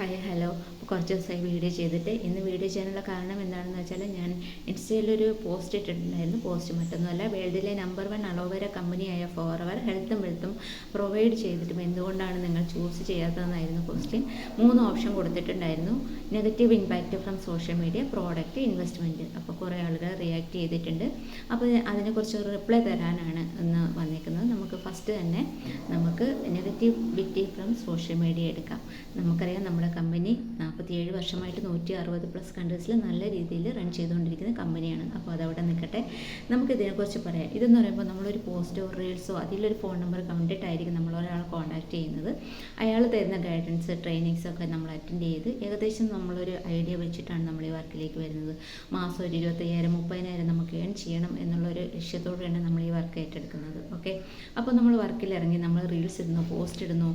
Hi hello. കുറച്ച് ദിവസമായി video ചെയ്തിട്ട് ഇന്ന് വീഡിയോ ചെയ്യാനുള്ള കാരണം എന്താണെന്ന് വെച്ചാൽ ഞാൻ ഇൻസ്റ്റയിലൊരു പോസ്റ്റ് ഇട്ടിട്ടുണ്ടായിരുന്നു. പോസ്റ്റ് മറ്റൊന്നുമല്ല വേൾഡിലെ നമ്പർ വൺ അലോവേര കമ്പനിയായ ഫോറവർ ഹെൽത്തും വെൽത്തും പ്രൊവൈഡ് ചെയ്തിട്ടും എന്തുകൊണ്ടാണ് നിങ്ങൾ ചൂസ് ചെയ്യാത്തതെന്നായിരുന്നു ക്വസ്റ്റ്യൻ മൂന്ന് ഓപ്ഷൻ കൊടുത്തിട്ടുണ്ടായിരുന്നു. Negative impact from social media product investment അപ്പോൾ കുറേ ആളുകൾ റിയാക്ട് ചെയ്തിട്ടുണ്ട്. അപ്പോൾ അതിനെക്കുറിച്ച് റിപ്ലൈ തരാനാണ് ഇന്ന് വന്നിരിക്കുന്നത് ഫസ്റ്റ് തന്നെ നമുക്ക് negativity from social media എടുക്കാം. നമുക്കറിയാം നമ്മുടെ കമ്പനി നാൽപ്പത്തിയേഴ് വർഷമായിട്ട് നൂറ്റി അറുപത് പ്ലസ് കൺട്രീസിൽ നല്ല രീതിയിൽ റൺ ചെയ്തുകൊണ്ടിരിക്കുന്ന കമ്പനിയാണ് അപ്പോൾ അതവിടെ നിൽക്കട്ടെ. നമുക്ക് ഇതിനെക്കുറിച്ച് പറയാം. ഇതെന്ന് പറയുമ്പോൾ നമ്മളൊരു പോസ്റ്റോ റീൽസോ അതിലൊരു ഫോൺ നമ്പർ കണ്ടിട്ടായിരിക്കും നമ്മൾ ഒരാളെ കോൺടാക്ട് ചെയ്യുന്നത്. അയാൾ തരുന്ന ഗൈഡൻസ് ട്രെയിനിങ്സ് ഒക്കെ നമ്മൾ അറ്റൻഡ് ചെയ്ത് ഏകദേശം നമ്മളൊരു ഐഡിയ വെച്ചിട്ടാണ് നമ്മൾ ഈ വർക്കിലേക്ക് വരുന്നത്. മാസം ഒരു ഇരുപത്തയ്യായിരം മുപ്പതിനായിരം നമുക്ക് ഏൺ ചെയ്യണം എന്നുള്ളൊരു ലക്ഷ്യത്തോടെയാണ് നമ്മൾ ഈ വർക്ക് ഏറ്റെടുക്കുന്നത്. ഓക്കെ അപ്പോൾ നമ്മൾ വർക്കിൽ ഇറങ്ങി നമ്മൾ റീൽസ് ഇടുന്നു പോസ്റ്റ് ഇടുന്നു.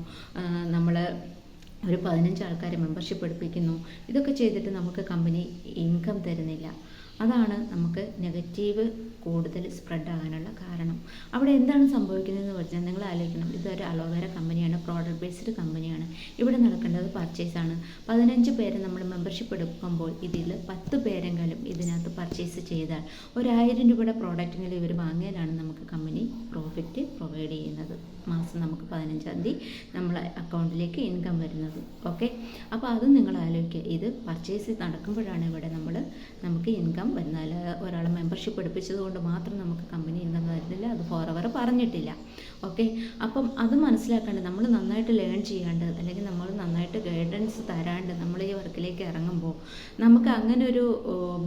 നമ്മൾ ഒരു പതിനഞ്ച് ആൾക്കാരെ മെമ്പർഷിപ്പ് എടുപ്പിക്കുന്നു. ഇതൊക്കെ ചെയ്തിട്ട് നമുക്ക് കമ്പനി ഇൻകം തരുന്നില്ല. അതാണ് നമുക്ക് നെഗറ്റീവ് കൂടുതൽ സ്പ്രെഡ് ആകാനുള്ള കാരണം. അവിടെ എന്താണ് സംഭവിക്കുന്നതെന്ന് പറഞ്ഞാൽ നിങ്ങൾ ആലോചിക്കണം. ഇതൊരു അലോവേര കമ്പനിയാണ് പ്രോഡക്റ്റ് ബേസ്ഡ് കമ്പനിയാണ്. ഇവിടെ നടക്കേണ്ടത് പർച്ചേസാണ് പതിനഞ്ച് പേരെ നമ്മൾ മെമ്പർഷിപ്പ് എടുക്കുമ്പോൾ ഇതിൽ പത്ത് പേരെങ്കിലും ഇതിനകത്ത് പർച്ചേസ് ചെയ്താൽ ഒരായിരം രൂപയുടെ പ്രോഡക്റ്റിനെങ്കിലും ഇവർ വാങ്ങിയാലാണ് നമുക്ക് കമ്പനി പ്രോഫിറ്റ് പ്രൊവൈഡ് ചെയ്യുന്നത്. മാസം നമുക്ക് പതിനഞ്ചാം തീയതി നമ്മളെ അക്കൗണ്ടിലേക്ക് ഇൻകം വരുന്നത്. ഓക്കെ അപ്പോൾ അത് നിങ്ങൾ ആലോചിക്കുക. ഇത് പർച്ചേസ് നടക്കുമ്പോഴാണ് ഇവിടെ നമ്മൾ നമുക്ക് ഇൻകം എന്നാൽ ഒരാൾ മെമ്പർഷിപ്പ് എടുപ്പിച്ചത് കൊണ്ട് മാത്രം നമുക്ക് കമ്പനി ഇൻകം തരുന്നില്ല. അത് ഫോർ അവർ പറഞ്ഞിട്ടില്ല. ഓക്കെ അപ്പം അത് മനസ്സിലാക്കാണ്ട് നമ്മൾ നന്നായിട്ട് ലേൺ ചെയ്യാണ്ട് അല്ലെങ്കിൽ നമ്മൾ നന്നായിട്ട് ഗൈഡൻസ് തരാണ്ട് നമ്മൾ ഈ വർക്കിലേക്ക് ഇറങ്ങുമ്പോൾ നമുക്ക് അങ്ങനെ ഒരു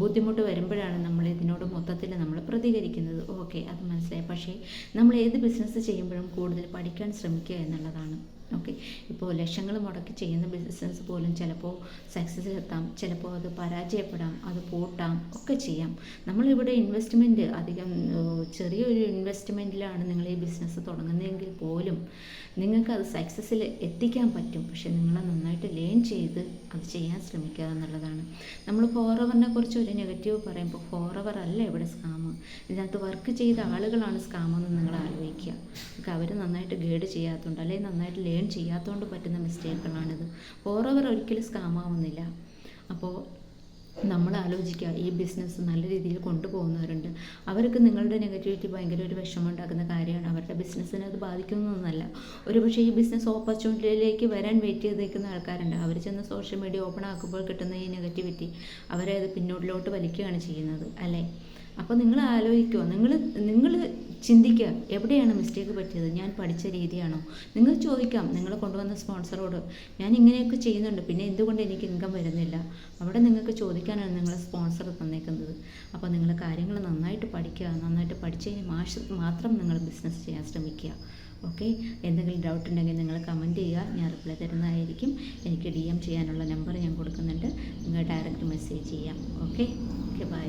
ബുദ്ധിമുട്ട് വരുമ്പോഴാണ് നമ്മൾ ഇതിനോട് മൊത്തത്തിൽ നമ്മൾ പ്രതികരിക്കുന്നത്. ഓക്കെ അത് മനസ്സിലായി. പക്ഷേ നമ്മൾ ഏത് ബിസിനസ് ചെയ്യുമ്പോഴും കൂടുതൽ പഠിക്കാൻ ശ്രമിക്കുക എന്നുള്ളതാണ്. ഓക്കെ ഇപ്പോൾ ലക്ഷങ്ങൾ മുടക്കി ചെയ്യുന്ന ബിസിനസ് പോലും ചിലപ്പോൾ സക്സസ് എത്താം ചിലപ്പോൾ അത് പരാജയപ്പെടാം അത് പൂട്ടാം ഒക്കെ ചെയ്യാം. നമ്മളിവിടെ ഇൻവെസ്റ്റ്മെന്റ് അധികം ചെറിയൊരു ഇൻവെസ്റ്റ്മെന്റിലാണ് നിങ്ങൾ ഈ ബിസിനസ് തുടങ്ങുന്നതെങ്കിൽ പോലും നിങ്ങൾക്ക് അത് സക്സസ്സിൽ എത്തിക്കാൻ പറ്റും. പക്ഷേ നിങ്ങൾ നന്നായിട്ട് ലേൺ ചെയ്ത് അത് ചെയ്യാൻ ശ്രമിക്കുക എന്നുള്ളതാണ്. നമ്മൾ ഫോറവറിനെ കുറിച്ച് ഒരു നെഗറ്റീവ് പറയുമ്പോൾ ഫോറവർ അല്ല ഇവിടെ സ്കാം ഇതിനകത്ത് വർക്ക് ചെയ്ത ആളുകളാണ് സ്കാമെന്ന് നിങ്ങൾ ആലോചിക്കുക. അവർ നന്നായിട്ട് ഗൈഡ് ചെയ്യാത്തതുകൊണ്ട് അല്ലെങ്കിൽ നന്നായിട്ട് ലേൺ ചെയ്യാത്തതുകൊണ്ട് പറ്റുന്ന മിസ്റ്റേക്കുകളാണിത്. ഫോറവർ ഒരിക്കലും സ്കാം ആവുന്നില്ല. അപ്പോൾ നമ്മൾ ആലോചിക്കുക ഈ ബിസിനസ് നല്ല രീതിയിൽ കൊണ്ടുപോകുന്നവരുണ്ട്. അവർക്ക് നിങ്ങളുടെ നെഗറ്റിവിറ്റി ഭയങ്കര ഒരു വിഷമം ഉണ്ടാക്കുന്ന കാര്യമാണ്. അവരുടെ ബിസിനസ്സിനെ അത് ബാധിക്കുന്നതൊന്നല്ല. ഒരു പക്ഷേ ഈ ബിസിനസ് ഓപ്പർച്യൂണിറ്റിയിലേക്ക് വരാൻ വെയിറ്റ് ചെയ്ത് നിൽക്കുന്ന ആൾക്കാരുണ്ട്. അവർ ചെന്ന് സോഷ്യൽ മീഡിയ ഓപ്പൺ ആക്കുമ്പോൾ കിട്ടുന്ന ഈ നെഗറ്റിവിറ്റി അവരെ അത് പിന്നോട്ടിലോട്ട് വലിക്കുകയാണ് ചെയ്യുന്നത് അല്ലേ? അപ്പോൾ നിങ്ങൾ ആലോചിക്കുക നിങ്ങൾ നിങ്ങൾ ചിന്തിക്കുക എവിടെയാണ് മിസ്റ്റേക്ക് പറ്റിയത്? ഞാൻ പഠിച്ച രീതിയാണോ? നിങ്ങൾ ചോദിക്കാം നിങ്ങൾ കൊണ്ടുവന്ന സ്പോൺസറോട് ഞാൻ ഇങ്ങനെയൊക്കെ ചെയ്യുന്നുണ്ട് പിന്നെ എന്തുകൊണ്ട് എനിക്ക് ഇൻകം വരുന്നില്ല? അവിടെ നിങ്ങൾക്ക് ചോദിക്കാനാണ് നിങ്ങൾ സ്പോൺസർ തന്നേക്കുന്നത്. അപ്പോൾ നിങ്ങൾ കാര്യങ്ങൾ നന്നായിട്ട് പഠിക്കുക നന്നായിട്ട് പഠിച്ചതിന് മാത്രം നിങ്ങൾ ബിസിനസ് ചെയ്യാൻ ശ്രമിക്കുക. ഓക്കെ എന്തെങ്കിലും ഡൗട്ട് ഉണ്ടെങ്കിൽ നിങ്ങൾ കമന്റ് ചെയ്യുക. ഞാൻ റിപ്ലൈ തരുന്നതായിരിക്കും. എനിക്ക് ഡി എം ചെയ്യാനുള്ള നമ്പർ ഞാൻ കൊടുക്കുന്നുണ്ട്. നിങ്ങൾ ഡയറക്റ്റ് മെസ്സേജ് ചെയ്യാം. Okay okay bye